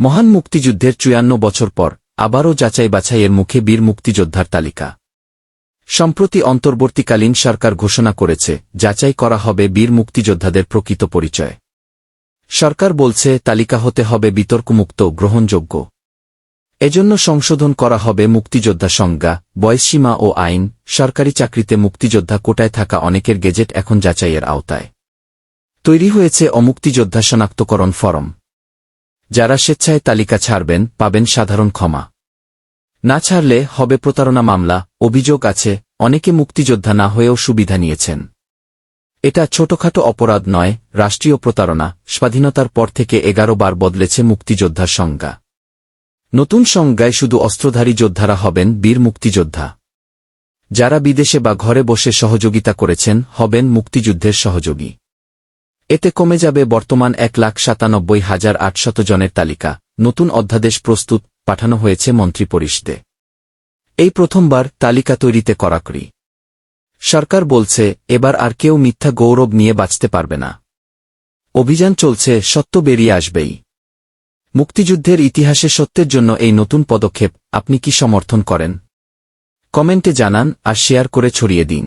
মহান মুক্তিযুদ্ধের চুয়ান্ন বছর পর, আবারও যাচাই বাছাইয়ের মুখে বীর মুক্তিযোদ্ধার তালিকা। সম্প্রতি অন্তর্বর্তীকালীন সরকার ঘোষণা করেছে, যাচাই করা হবে বীর মুক্তিযোদ্ধাদের প্রকৃত পরিচয়। সরকার বলছে, তালিকা হতে হবে বিতর্কমুক্ত, গ্রহণযোগ্য। এজন্য সংশোধন করা হবে মুক্তিযোদ্ধা সংজ্ঞা বয়সসীমা ও আইন, সরকারি চাকরিতে মুক্তিযোদ্ধা কোটায় থাকা অনেকের গেজেট এখন যাচাইয়ের আওতায়। তৈরি হয়েছে অমুক্তিযোদ্ধা শনাক্তকরণ ফরম। যারা স্বেচ্ছায় তালিকা ছাড়বেন, পাবেন সাধারণ ক্ষমা। না ছাড়লে হবে প্রতারণা মামলা, অভিযোগ আছে, অনেকে মুক্তিযোদ্ধা না হয়েও সুবিধা নিয়েছেন। এটা ছোটখাটো অপরাধ নয়, রাষ্ট্রীয় প্রতারণা, স্বাধীনতার পর থেকে এগারো বার বদলেছে মুক্তিযোদ্ধার সংজ্ঞা। নতুন সংজ্ঞায় শুধু অস্ত্রধারী যোদ্ধারা হবেন, বীর মুক্তিযোদ্ধা। যারা বিদেশে বা ঘরে বসে সহযোগিতা করেছেন, হবেন মুক্তিযুদ্ধের সহযোগী। এতে কমে যাবে বর্তমান এক লাখ সাতানব্বই হাজার আটশত জনের তালিকা। নতুন অধ্যাদেশ প্রস্তুত, পাঠানো হয়েছে মন্ত্রিপরিষদে এই প্রথমবার তালিকা তৈরিতে করাকরি সরকার বলছে, এবার আর কেউ মিথ্যা গৌরব নিয়ে বাঁচতে পারবে না। অভিযান চলছে, সত্য বেরিয়ে আসবেই। মুক্তিযুদ্ধের ইতিহাসে সত্যের জন্য এই নতুন পদক্ষেপ, আপনি কি সমর্থন করেন? কমেন্টে জানান আর শেয়ার করে ছড়িয়ে দিন।